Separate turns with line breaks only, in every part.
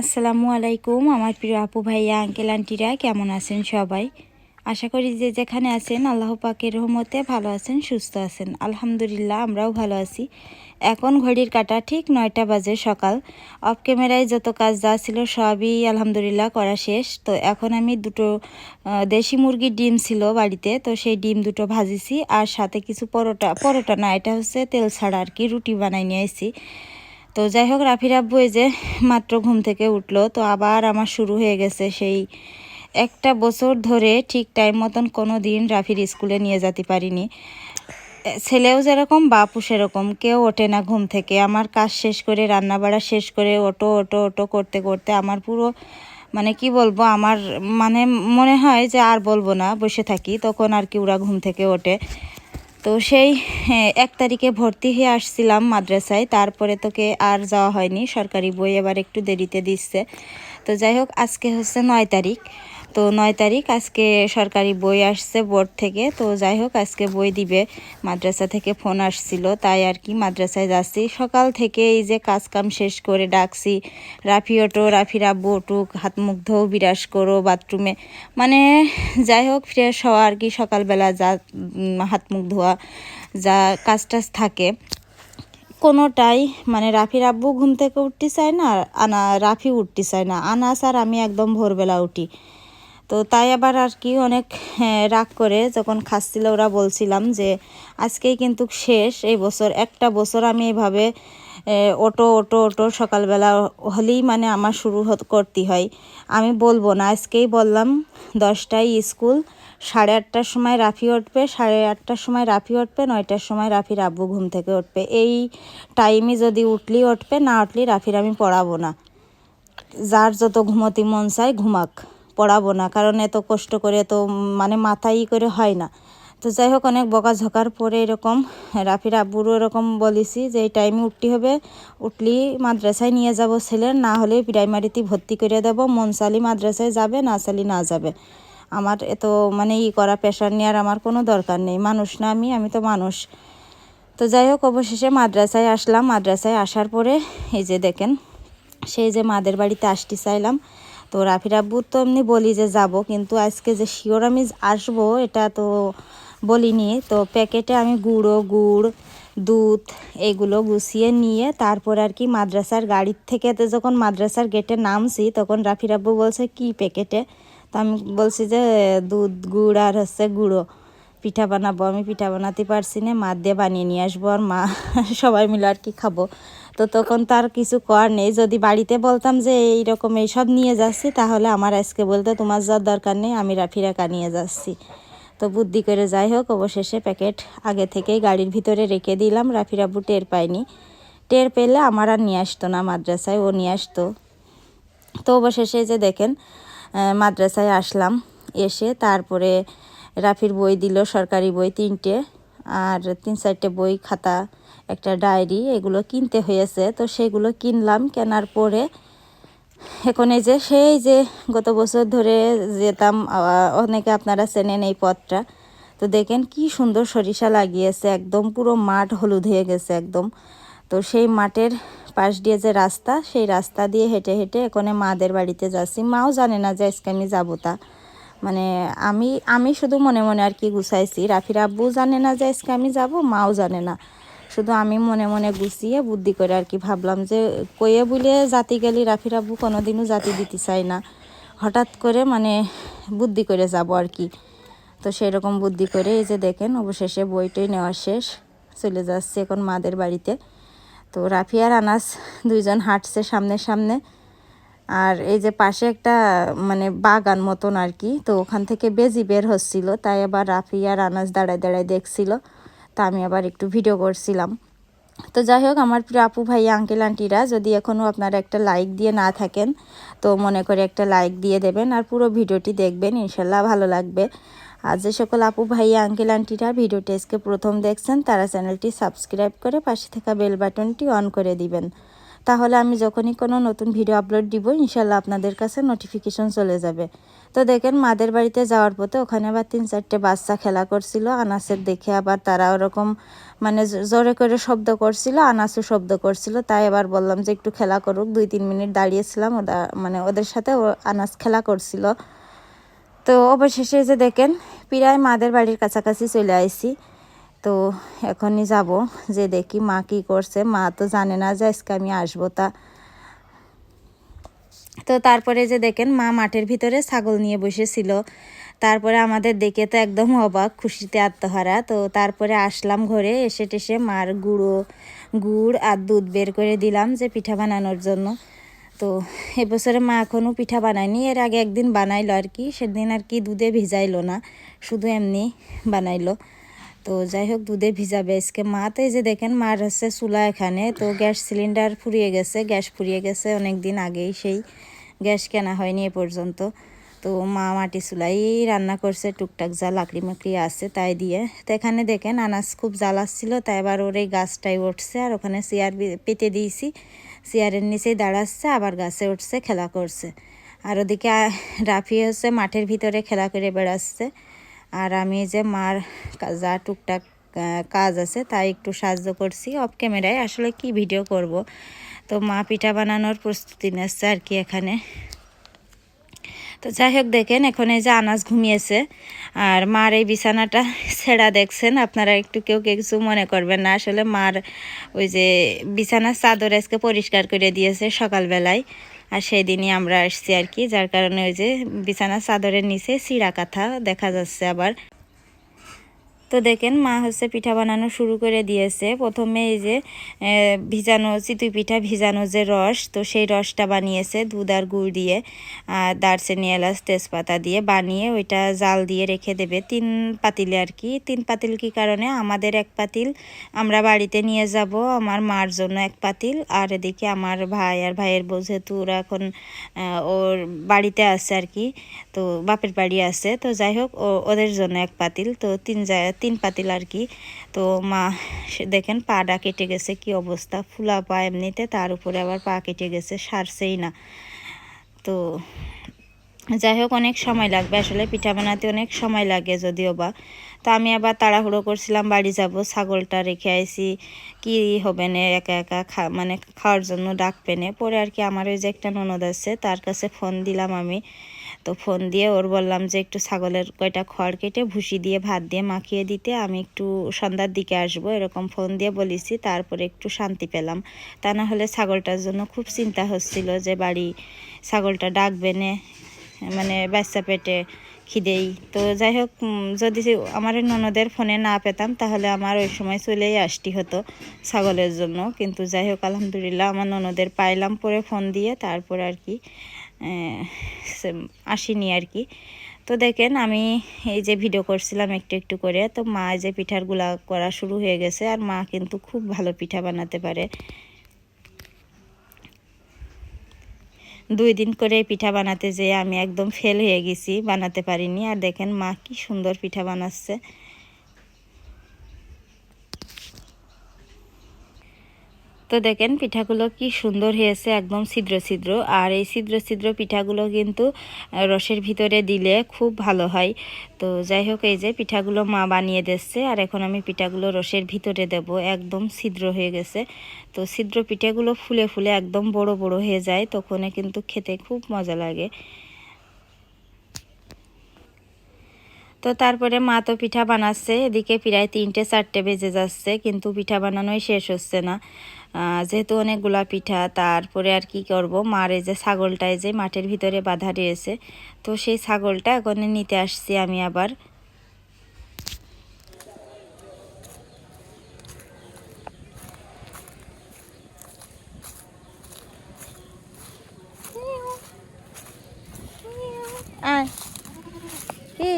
আসসালামু আলাইকুম, আমার প্রিয় আপু ভাইয়া, আঙ্কেল, আন্টিরা, কেমন আছেন সবাই? আশা করি যে যেখানে আছেন, আল্লাহ পাকের রহমতে ভালো আছেন, সুস্থ আছেন। আলহামদুলিল্লাহ, আমরাও ভালো আছি। এখন ঘড়ির কাটা ঠিক নয়টা বাজে সকাল। অফ ক্যামেরায় যত কাজ যা ছিল সবই আলহামদুলিল্লাহ করা শেষ। তো এখন আমি দুটো দেশি মুরগির ডিম ছিল বাড়িতে, তো সেই ডিম দুটো ভাজিছি। আর সাথে কিছু পরোটা পরোটা না, এটা হচ্ছে তেল ছাড়া আর কি, রুটি বানাই নিয়ে এসেছি তো যাই হোক রাফির আব্বু এই যে মাত্র ঘুম থেকে উঠল, তো আবার আমার শুরু হয়ে গেছে সেই একটা বছর ধরে ঠিক টাইম মতন কোনো দিন রাফির স্কুলে নিয়ে যেতে পারিনি। ছেলেও যেরকম বাপু সেরকম, কেউ ওঠে না ঘুম থেকে। আমার কাজ শেষ করে রান্না বাড়া শেষ করে, ওটো ওটো ওটো করতে করতে আমার পুরো মানে কি বলব, আমার মানে মনে হয় যে আর বলব না, বসে থাকি, তখন আর কি ওরা ঘুম থেকে ওঠে। তো সেই হ্যাঁ, এক তারিখে ভর্তি হয়ে আসছিলাম মাদ্রাসায়। তারপরে তোকে আর যাওয়া হয়নি। সরকারি বই এবার একটু দেরিতে দিচ্ছে। তো যাই হোক আজকে হচ্ছে নয় তারিখ। তো নয় তারিখ আজকে সরকারি বই আসছে বোর্ড থেকে। তো যাই হোক, আজকে বই দিবে। মাদ্রাসা থেকে ফোন আসছিল, তাই আর কি মাদ্রাসায় যাচ্ছি। সকাল থেকে এই যে কাজ কাম শেষ করে ডাকছি, রাফি ওটো রাফির আব্বু ওটুক হাত মুখ ধোও, বিরাস করো বাথরুমে। মানে যাই হোক, ফ্রেশ হওয়া আর কি সকালবেলা যা হাত মুখ ধোয়া, যা কাজ টাজ থাকে। কোনোটাই মানে রাফির আব্বু ঘুম থেকে উঠতে চায় না আনা, রাফি উঠতে চায় না। আনাস আর আমি একদম ভোরবেলা উঠি। তো তাই আবার আর কি অনেক হ্যাঁ, রাগ করে যখন খাচ্ছিল ওরা বলছিলাম যে আজকেই কিন্তু শেষ এই বছর একটা বছর আমি এভাবে ওটো ওটো ওটো সকালবেলা হলেই মানে আমার শুরু করতে হয়। আমি বলব না আজকেই বললাম দশটায় স্কুল সাড়ে আটটার সময় রাফি উঠবে সাড়ে আটটার সময় রাফি উঠবে নয়টার সময় রাফির আব্বু ঘুম থেকে উঠবে। এই টাইমে যদি উঠলি উঠবে না উঠলি রাফির আমি পড়াবো না। যার যত ঘুমতি মন চায় ঘুমাক। পড়াবো না, কারণ এত কষ্ট করে তো মানে মাথায় ই করে হয় না। তো যাই হোক, অনেক বকা বকাঝকার পরে এরকম রাফির আব্বুরও এরকম বলেছি যে, এই টাইমে উঠতে হবে, উঠলি মাদ্রাসায় নিয়ে যাব ছেলের, না হলে প্রাইমারিতে ভর্তি করে দেবো মন চালি মাদ্রাসায় যাবে না চালি না যাবে। আমার এত মানে ই করা প্রেশার নেওয়ার আমার কোনো দরকার নেই, মানুষ না আমি আমি তো মানুষ। তো যাই হোক, অবশেষে মাদ্রাসায় আসলাম, মাদ্রাসায় আসার পরে এই যে দেখেন, সেই যে মাদের বাড়িতে আসতে চাইলাম তো রাফি আব্বু তো এমনি বলি যে যাব, কিন্তু আজকে যে শিওর আমি আসব, এটা তো বলিনি। তো প্যাকেটে আমি গুঁড়ো, গুড়, দুধ এগুলো গুছিয়ে নিয়ে তারপর আর কি মাদ্রাসার গাড়ির থেকে যখন মাদ্রাসার গেটে নামছি, তখন রাফি রাব্বু বলছে, কি প্যাকেটে? তো আমি বলছি যে, দুধ, গুড় আর হচ্ছে গুঁড়ো। পিঠা বানাবো আমি, পিঠা বানাতে পারছি না মা দিয়ে বানিয়ে নিয়ে আসব আর মা, সবাই মিলে আর কি খাব। তো তখন তার কিছু করার নেই। যদি বাড়িতে বলতাম যে এইরকম এইসব নিয়ে যাচ্ছি, তাহলে আমার আজকে বলতে তোমার যাওয়ার দরকার নেই, আমি রাফিরাকা নিয়ে যাচ্ছি। তো বুদ্ধি করে যাই হোক, অবশেষে প্যাকেট আগে থেকেই গাড়ির ভিতরে রেখে দিলাম, রাফির আব্বু টের পায়নি। টের পেলে আমার আর নিয়ে আসতো না মাদ্রাসায়, ও নিয়ে আসতো। তো অবশেষে যে দেখেন মাদ্রাসায় আসলাম। এসে তারপরে রাফির বই দিল, সরকারি বই তিনটে, আর তিন চারটে বই খাতা একটা ডায়েরি, এগুলো কিনতে হয়েছে। তো সেগুলো কিনলাম, কেনার পরে এখন এই যে, সেই যে গত বছর ধরে যেতাম অনেকে আপনারা চেনেন এই পথটা। তো দেখেন কি সুন্দর সরিষা লাগিয়েছে, একদম পুরো মাঠ হলুদ হয়ে গেছে একদম। তো সেই মাঠের পাশ দিয়ে যে রাস্তা, সেই রাস্তা দিয়ে হেঁটে হেঁটে এখানে মাদের বাড়িতে যাচ্ছি। মাও জানে না যে আজকে আমি যাব তা। মানে আমি আমি শুধু মনে মনে আর কি গুছাইছি। রাফির আব্বু জানে না যে আজকে আমি যাব, মাও জানে না। শুধু আমি মনে মনে গুছিয়ে বুদ্ধি করে আর কি ভাবলাম যে কয়ে বলে জাতি গেলি রাফির আব্বু কোনোদিনও জাতি দিতে চাই না। হঠাৎ করে মানে বুদ্ধি করে যাব আর কি। তো সেই রকম বুদ্ধি করে এই যে দেখেন, অবশেষে বইটই নেওয়া শেষ, চলে যাচ্ছে এখন মাদের বাড়িতে। তো রাফি আর আনাস দুইজন হাঁটছে সামনে সামনে। আর এই যে পাশে একটা মানে বাগান মতন আর কি, তো ওখান থেকে বেজি বের হচ্ছিল, তাই আবার রাফি আর আনাস দাঁড়ায় দাঁড়ায় দেখছিল। তা আমি আবার একটু ভিডিও করছিলাম। তো যাই হোক, আমার প্রিয় আপু ভাই আঙ্কেল আন্টিরা যদি এখনও আপনারা একটা লাইক দিয়ে না থাকেন, তো মনে করে একটা লাইক দিয়ে দেবেন আর পুরো ভিডিওটি দেখবেন, ইনশাল্লাহ ভালো লাগবে। আর যে সকল আপু ভাই আঙ্কেল আন্টিরা ভিডিওটি আজকে প্রথম দেখছেন, তারা চ্যানেলটি সাবস্ক্রাইব করে পাশে থাকা বেল বাটনটি অন করে দিবেন। তাহলে আমি যখনই কোনো নতুন ভিডিও আপলোড দিব ইনশাল্লাহ আপনাদের কাছে নোটিফিকেশন চলে যাবে। তো দেখেন, মাদের বাড়িতে যাওয়ার পথে ওখানে আবার তিন চারটে বাচ্চা খেলা করছিল। আনাসের দেখে আবার তারা ওরকম মানে জোরে করে শব্দ করছিল, আনাসও শব্দ করছিল। তাই এবার বললাম যে একটু খেলা করুক। দুই তিন মিনিট দাঁড়িয়েছিলাম ওরা মানে ওদের সাথে আনাস খেলা করছিল। তো অবশেষে যে দেখেন, প্রায় মাদের বাড়ির কাছাকাছি চলে আইছি। তো এখনই যাব যে দেখি মা কি করছে। মা তো জানে না যে আজকে আমি আসব তা। তো তারপরে যে দেখেন মা মাঠের ভিতরে ছাগল নিয়ে বসেছিল। তারপরে আমাদের দেখে তো একদম অবাক, খুশিতে আত্মহারা। তো তারপরে আসলাম ঘরে, এসে টেসে মার গুঁড়ো, গুড় আর দুধ বের করে দিলাম যে পিঠা বানানোর জন্য। তো এবছরে মা এখনও পিঠা বানায়নি, এর আগে একদিন বানাইলো আর কি, সেদিন আর কি দুধে ভিজাইলো না, শুধু এমনি বানাইলো। তো যাই হোক দুধে ভিজাবে। আজকে মা তো এই যে দেখেন, মার হচ্ছে চুলা এখানে, তো গ্যাস সিলিন্ডার ফুরিয়ে গেছে, গ্যাস ফুরিয়ে গেছে অনেক দিন আগেই সেই। গ্যাস কেনা হয়নি এ পর্যন্ত। তো মা মাটি চুলাই রান্না করছে, টুকটাক যা লাকড়ি মাকড়ি আছে তাই দিয়ে। তো এখানে দেখেন আনাজ খুব জ্বাল আসছিল তাই এবার ওর এই গাছটাই উঠছে আর ওখানে চেয়ার পেতে দিয়েছি। চেয়ারের নিচেই দাঁড়াচ্ছে, আবার গাছে উঠছে, খেলা করছে। আর ওদিকে রাফি হচ্ছে মাঠের ভিতরে খেলা করে বেড়াচ্ছে। আর আমি যে মার যা টুকটাক কাজ আছে তাই একটু সাহায্য করছি অফ ক্যামেরায় আসলে কি ভিডিও করব? তো মা পিঠা বানানোর প্রস্তুতি নিচ্ছে আর কি এখানে। তো যাই হোক, দেখেন এখন এই যে আনাজ ঘুমিয়েছে। আর মার এই বিছানাটা ছেঁড়া দেখছেন? আপনারা একটু কেউ কেউ কিছু মনে করবেন না। আসলে মার ওই যে বিছানার চাদর আজকে পরিষ্কার করে দিয়েছে সকালবেলায়। আর সেই দিনই আমরা আসছি আর কি, যার কারণে ওই যে বিছানা চাদরের নিচে সিরা কাঁথা দেখা যাচ্ছে আবার। তো দেখেন মা হচ্ছে পিঠা বানানো শুরু করে দিয়েছে। প্রথমে এই যে ভিজানো চিতুই পিঠা, ভিজানো যে রস, তো সেই রসটা বানিয়েছে দুধ আর গুড় দিয়ে, আর দারচিনি, এলাচ, তেজপাতা দিয়ে বানিয়ে ওইটা জাল দিয়ে রেখে দেবে। তিন পাতিলে আর কি। তিন পাতিল কি কারণে? আমাদের এক পাতিল, আমরা বাড়িতে নিয়ে যাব আমার মার জন্য এক পাতিল, আর এদিকে আমার ভাই আর ভাইয়ের বউ যেহেতু ওরা এখন ওর বাড়িতে আছে আর কি, তো বাপের বাড়ি আছে। তো যাই হোক ওদের জন্য এক পাতিল। তো তিন যায় তিন পাতিল আর কি। তো মা দেখেন পাটা কেটে গেছে, কি অবস্থা? ফুলা পা এমনিতে, তার উপরে আবার পা কেটে গেছে, সারছেই না। তো যাই হোক, অনেক সময় লাগবে। আসলে পিঠা বানাতে অনেক সময় লাগে যদিও বা। তো আমি আবার তাড়াহুড়ো করছিলাম, বাড়ি যাব, ছাগলটা রেখে আইছি। কি হবে না, একা একা খা মানে খাওয়ার জন্য ডাকবে না পরে আর কি আমার ওই যে একটা ননদ আছে, তার কাছে ফোন দিলাম আমি। তো ফোন দিয়ে ওর বললাম যে একটু ছাগলের কয়টা খড় কেটে ভুসি দিয়ে, ভাত দিয়ে মাখিয়ে দিতে, আমি একটু সন্ধ্যার দিকে আসব, এরকম ফোন দিয়ে বলেছি, তারপরে একটু শান্তি পেলাম। তা না হলে ছাগলটার জন্য খুব চিন্তা হচ্ছিল যে বাড়ি ছাগলটা ডাকবে নে মানে বাচ্চা পেটে খিদেই। তো যাই হোক যদি আমার ননদের ফোনে না পেতাম, তাহলে আমার ওই সময় চলেই আসটি হতো ছাগলের জন্য। কিন্তু যাই হোক, আলহামদুলিল্লাহ আমার ননদের পাইলাম পরে ফোন দিয়ে, তারপর আর কি আসিনি আর কি। তো দেখেন আমি এই যে ভিডিও করছিলাম একটু একটু করে, তো মা যে পিঠারগুলা করা শুরু হয়ে গেছে আর মা কিন্তু খুব ভালো পিঠা বানাতে পারে। দুই দিন করে পিঠা বানাতে যেয়ে আমি একদম ফেল হয়ে গেছি, বানাতে পারিনি। আর দেখেন মা কি সুন্দর পিঠা বানাচ্ছে। তো দেখেন পিঠাগুলো কি সুন্দর হয়েছে, একদম ছিদ্র ছিদ্র। আর এই ছিদ্র ছিদ্র পিঠাগুলো কিন্তু রসের ভিতরে দিলে খুব ভালো হয়। তো যাই হোক, এই যে পিঠাগুলো মা বানিয়ে দিচ্ছে, আর এখন আমি পিঠাগুলো রসের ভিতরে দেব, একদম ছিদ্র হয়ে গেছে। তো ছিদ্র পিঠাগুলো ফুলে ফুলে একদম বড় বড় হয়ে যায়, তখন কিন্তু খেতে খুব মজা লাগে। তো তারপরে মা তো পিঠা বানাচ্ছে, এদিকে প্রায় তিনটে চারটে বেজে যাচ্ছে, কিন্তু পিঠা বানানোই শেষ হচ্ছে না। যেহেতু অনেকগুলা পিঠা, তারপরে আর কি করব? মার এই যে ছাগলটায় যে মাঠের ভিতরে বাধা রয়েছে তো সেই ছাগলটা এখন নিতে আসছি আমি আবার। আয় কি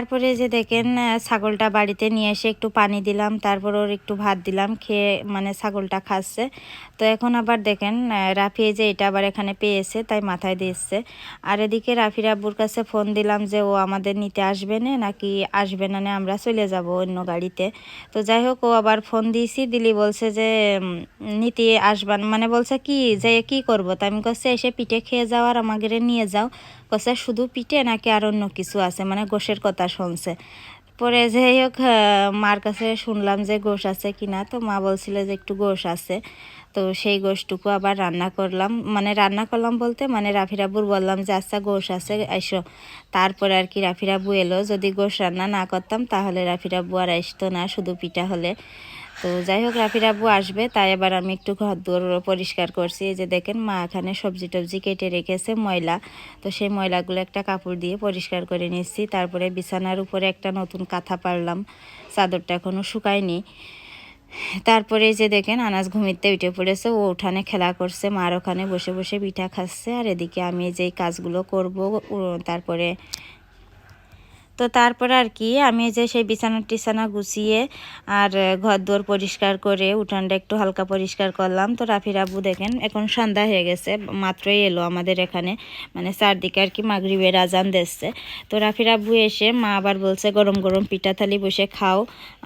তারপরে যে দেখেন ছাগলটা বাড়িতে নিয়ে এসে একটু পানি দিলাম, তারপর ওর একটু ভাত দিলাম, খেয়ে মানে ছাগলটা খাচ্ছে। তো এখন আবার দেখেন রাফি যে এটা আবার এখানে পেয়েছে, তাই মাথায় দিয়েছে আর এদিকে রাফির আব্বুর কাছে ফোন দিলাম যে ও আমাদের নিতে আসবে না, নাকি আসবে না না, আমরা চলে যাব অন্য গাড়িতে। তো যাই হোক, ও আবার ফোন দিয়েছি, দিলি বলছে যে নিতে আসবান মানে বলছে কি, যে কি করব? তাই আমি কাছে এসে পিঠে খেয়ে যাও আর আমাকে নিয়ে যাও। কষে শুধু পিঠে নাকি আর অন্য কিছু আছে? মানে গোশের কথা শুনছে। পরে যাই হোক মার কাছে শুনলাম যে গোশ আছে কিনা। তো মা বলছিল যে একটু গোশ আছে। তো সেই গোশটুকু আবার রান্না করলাম। মানে রান্না করলাম বলতে মানে রাফিরাবুর বললাম যে আচ্ছা গোশ আছে এসো তারপরে আর কি রাফিরাবু এলো। যদি গোশ রান্না না করতাম, তাহলে রাফিরাবু আর আসতো না, শুধু পিঠা হলে। তো যাই হোক রাফির আব্বু আসবে, তাই এবার আমি একটু ঘর দুয়ার পরিষ্কার করছি। এই যে দেখেন, মা এখানে সবজি টবজি কেটে রেখেছে, ময়লা। তো সেই ময়লাগুলো একটা কাপড় দিয়ে পরিষ্কার করে নিচ্ছি। তারপরে বিছানার উপরে একটা নতুন কাঁথা পারলাম চাদরটা এখনও শুকায়নি। তারপরে যে দেখেন আনাজ ঘুমিতে উঠে পড়েছে। ও উঠানে খেলা করছে, মার ওখানে বসে বসে পিঠা খাচ্ছে। আর এদিকে আমি যে কাজগুলো করব। তারপরে তো তারপর আর কি, আমি যে সেই বিছানা টিছানা গুছিয়ে আর ঘর দোর পরিষ্কার করে উঠানটা একটু হালকা পরিষ্কার করলাম। তো রাফির আব্বু দেখেন, এখন সন্ধ্যা হয়ে গেছে, মাত্রই এলো আমাদের এখানে। মানে চারদিকে আর কি মাগরিবের আজান দিচ্ছে। তো রাফির আব্বু এসে, মা আবার বলছে, গরম গরম পিঠা থালি বসে খাও।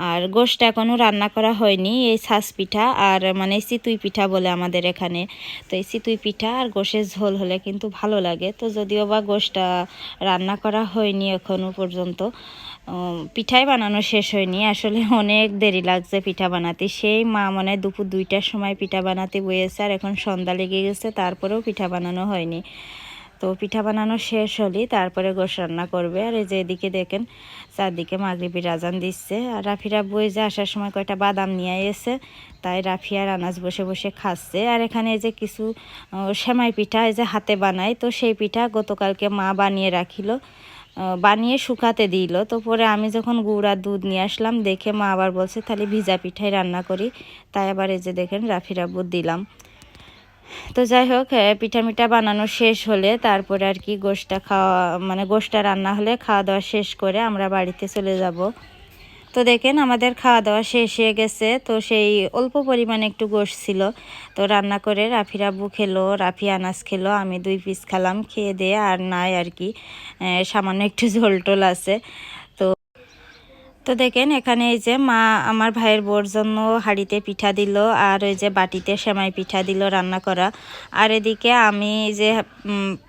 আর গোশটা এখনও রান্না করা হয়নি, এই ছাঁচ পিঠা আর মানে চিতুই পিঠা বলে আমাদের এখানে। তো এই চিতুই পিঠা আর গোশের ঝোল হলে কিন্তু ভালো লাগে। তো যদিও বা গোশটা রান্না করা হয়নি এখনও পর্যন্ত। উম, পিঠাই বানানো শেষ হয়নি। আসলে অনেক দেরি লাগছে পিঠা বানাতে। সেই মা মানে দুপুর দুইটার সময় পিঠা বানাতে বয়েছে আর এখন সন্ধ্যা লেগে গেছে তারপরেও পিঠা বানানো হয়নি। তো পিঠা বানানো শেষ হলেই তারপরে গোশ রান্না করবে। আর এই যে এদিকে দেখেন চারদিকে মাগরিবির আজান দিচ্ছে। আর রাফিরা বই যে আসার সময় কয়টা বাদাম নিয়ে এসে তাই রাফি আর আনাজ বসে বসে খাচ্ছে। আর এখানে এই যে কিছু সেমাই পিঠা এই যে হাতে বানায় তো সেই পিঠা গতকালকে মা বানিয়ে রাখিল। বানিয়ে শুকাতে দিল। তো পরে আমি যখন গুড় আর দুধ নিয়ে আসলাম, দেখে মা আবার বলছে, তাহলে ভিজা পিঠাই রান্না করি। তাই আবার এই যে দেখেন, রাফির আব্বু দিলাম। তো যাই হোক পিঠা মিঠা বানানো শেষ হলে তারপরে আর কি গোশটা খাওয়া মানে গোশটা রান্না হলে খাওয়া দাওয়া শেষ করে আমরা বাড়িতে চলে যাব। তো দেখেন আমাদের খাওয়া দাওয়া শেষ হয়ে গেছে। তো সেই অল্প পরিমাণে একটু গোশ ছিল। তো রান্না করে রাফি রাবু খেলো, রাফি আনাজ খেলো, আমি দুই পিস খেলাম, খেয়ে দিয়ে আর নাই আর কি। সামান্য একটু ঝোল টোল আছে। তো দেখেন, এখানে এই যে মা আমার ভাইয়ের বোর জন্য হাঁড়িতে পিঠা দিল আর ওই যে বাটিতে সেমাই পিঠা দিল রান্না করা। আর এদিকে আমি যে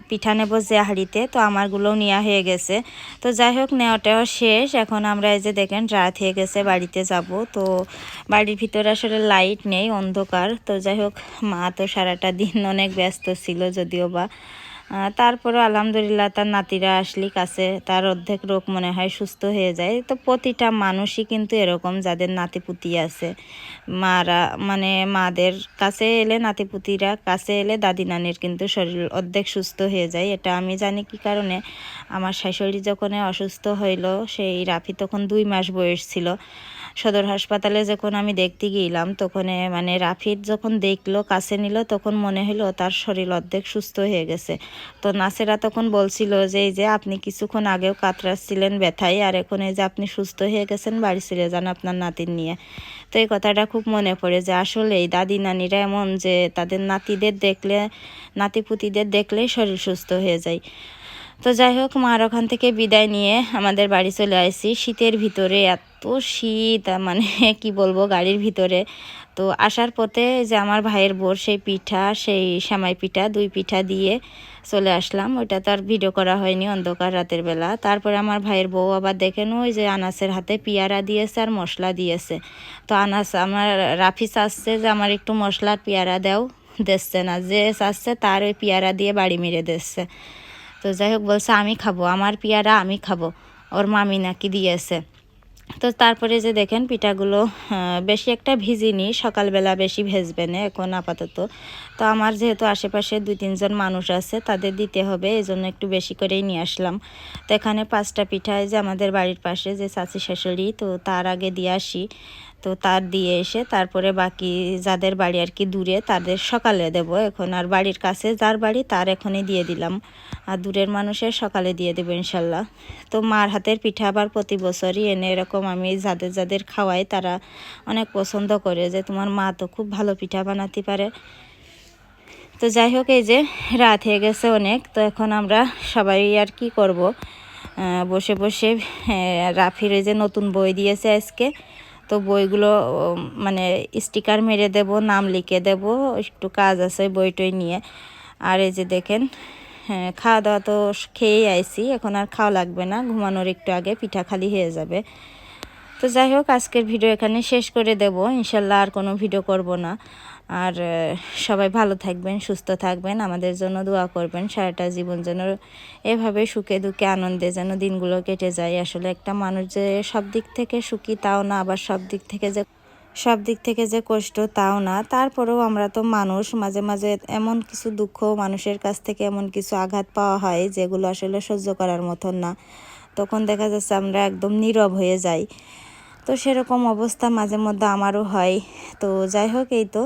পিঠা নেব যে হাঁড়িতে, তো আমারগুলোও নেওয়া হয়ে গেছে। তো যাই হোক, নেওয়াটাও শেষ। এখন আমরা এই যে দেখেন, রাত হয়ে গেছে, বাড়িতে যাব। তো বাড়ির ভিতরে আসলে লাইট নেই, অন্ধকার। তো যাই হোক, মা তো সারাটা দিন অনেক ব্যস্ত ছিল যদিও বা। তারপরে আলহামদুলিল্লাহ তার নাতিরা আসলি কাছে, তার অর্ধেক রোগ মনে হয় সুস্থ হয়ে যায়। তো প্রতিটা মানুষই কিন্তু এরকম যাদের নাতিপুতি আছে, মারা মানে মাদের কাছে এলে নাতিপুতিরা, কাছে এলে দাদি নানির কিন্তু শরীর অর্ধেক সুস্থ হয়ে যায়। এটা আমি জানি কি কারণে, আমার শাশুড়ি যখন অসুস্থ হইল, সেই রাফি তখন দুই মাস বয়স ছিল। সদর হাসপাতালে যখন আমি দেখতে গেলাম, তখন মানে রাফির যখন দেখল, কাছে নিল, তখন মনে হলো তার শরীর অর্ধেক সুস্থ হয়ে গেছে। তো নাসেরা তখন বলছিল যে, এই যে আপনি কিছুক্ষণ আগেও কাতরাচ্ছিলেন ব্যথায়, আর এখন এই যে আপনি সুস্থ হয়ে গেছেন, বাড়ি চলে যান আপনার নাতির নিয়ে। তো এই কথাটা খুব মনে পড়ে যে আসলে এই দাদি নানিরা এমন যে, তাদের নাতিদের দেখলে নাতিপুতিদের দেখলেই শরীর সুস্থ হয়ে যায়। তো যাই হোক, মার ওখান থেকে বিদায় নিয়ে আমাদের বাড়ি চলে আসি। শীতের ভিতরে এত শীত মানে কি বলব গাড়ির ভিতরে। তো আসার পথে যে আমার ভাইয়ের বোর সেই পিঠা, সেই সেমাই পিঠা, দুই পিঠা দিয়ে চলে আসলাম। ওইটা তো আর ভিডিও করা হয়নি অন্ধকার রাতের বেলা। তারপরে আমার ভাইয়ের বউ আবার দেখেন ওই যে আনাসের হাতে পিয়ারা দিয়েছে আর মশলা দিয়েছে। তো আনাস, আমার রাফি চাচ্ছে যে আমার একটু মশলার পেয়ারা দাও, দিচ্ছে না। যে চাচ্ছে তার ওই পেয়ারা দিয়ে বাড়ি মেরে দিচ্ছে। তো যাই হোক বলছে, আমি খাব, আমার পেয়ারা আমি খাব। ওর মামি নাকি দিয়েছে। তো তারপরে যে দেখেন পিঠাগুলো বেশি একটা ভিজিনি, সকালবেলা বেশি ভেজবে না এখন আপাতত। তো আমার যেহেতু আশেপাশে দুই, তিনজন মানুষ আছে, তাদের দিতে হবে এই জন্য একটু বেশি করেই নিয়ে আসলাম। তো এখানে পাঁচটা পিঠা যে আমাদের বাড়ির পাশে যে চাচি শাশুড়ি, তো তার আগে দিয়ে আসি। তো তার দিয়ে এসে তারপরে বাকি যাদের বাড়ি আর কি দূরে তাদের সকালে দেব এখন। আর বাড়ির কাছে যার বাড়ি তার এখনই দিয়ে দিলাম। আর দূরের মানুষের সকালে দিয়ে দেবো ইনশাল্লাহ। তো মার হাতের পিঠা আবার প্রতি বছরই এনে এরকম আমি যাদের যাদের খাওয়াই তারা অনেক পছন্দ করে যে তোমার মা তো খুব ভালো পিঠা বানাতে পারে। তো যাই হোক, এই যে রাত হয়ে গেছে অনেক। তো এখন আমরা সবাই আর কি করব? বসে বসে রাফির এই যে নতুন বই দিয়েছে আজকে। তো বইগুলো মানে স্টিকার মেরে দেব, নাম লিখে দেব, একটু কাজ আছে বইটই নিয়ে। আর এই যে দেখেন হ্যাঁ খাওয়া দাওয়া তো খেয়েই আইছি, এখন আর খাওয়া লাগবে না, ঘুমানোর একটু আগে পিঠা খালি হয়ে যাবে। তো যাই হোক, আজকের ভিডিও এখানে শেষ করে দেব, ইনশাল্লাহ আর কোনো ভিডিও করব না। আর সবাই ভালো থাকবেন, সুস্থ থাকবেন, আমাদের জন্য দোয়া করবেন, সারাটা জীবন যেন এভাবে সুখে দুঃখে আনন্দে যেন দিনগুলো কেটে যায়। আসলে একটা মানুষ যে সব দিক থেকে সুখী তাও না, আবার সব দিক থেকে যে সব দিক থেকে যে কষ্ট তাও না। তারপরেও আমরা তো মানুষ, মাঝে মাঝে এমন কিছু দুঃখ মানুষের কাছ থেকে এমন কিছু আঘাত পাওয়া হয়, যেগুলো আসলে সহ্য করার মতন না। তখন দেখা যাচ্ছে আমরা একদম নীরব হয়ে যাই। তো সেরকম অবস্থা মাঝে মধ্যে আমারও হয়। তো যাই হোক, এই তো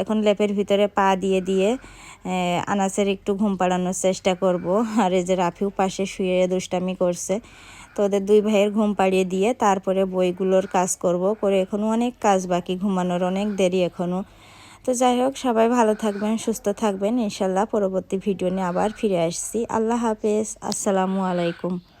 এখন লেপের ভিতরে পা দিয়ে দিয়ে আনাসের একটু ঘুম পাড়ানোর চেষ্টা করব। আর এই যে রাফিও পাশে শুয়ে দুষ্টামি করছে। তো ওদের দুই ভাইয়ের ঘুম পাড়িয়ে দিয়ে তারপরে বইগুলোর কাজ করব। করে এখনও অনেক কাজ বাকি, ঘুমানোর অনেক দেরি এখনও তো যাই হোক, সবাই ভালো থাকবেন, সুস্থ থাকবেন। ইনশাল্লাহ পরবর্তী ভিডিও নিয়ে আবার ফিরে আসছি। আল্লাহ হাফেজ। আসসালামু আলাইকুম।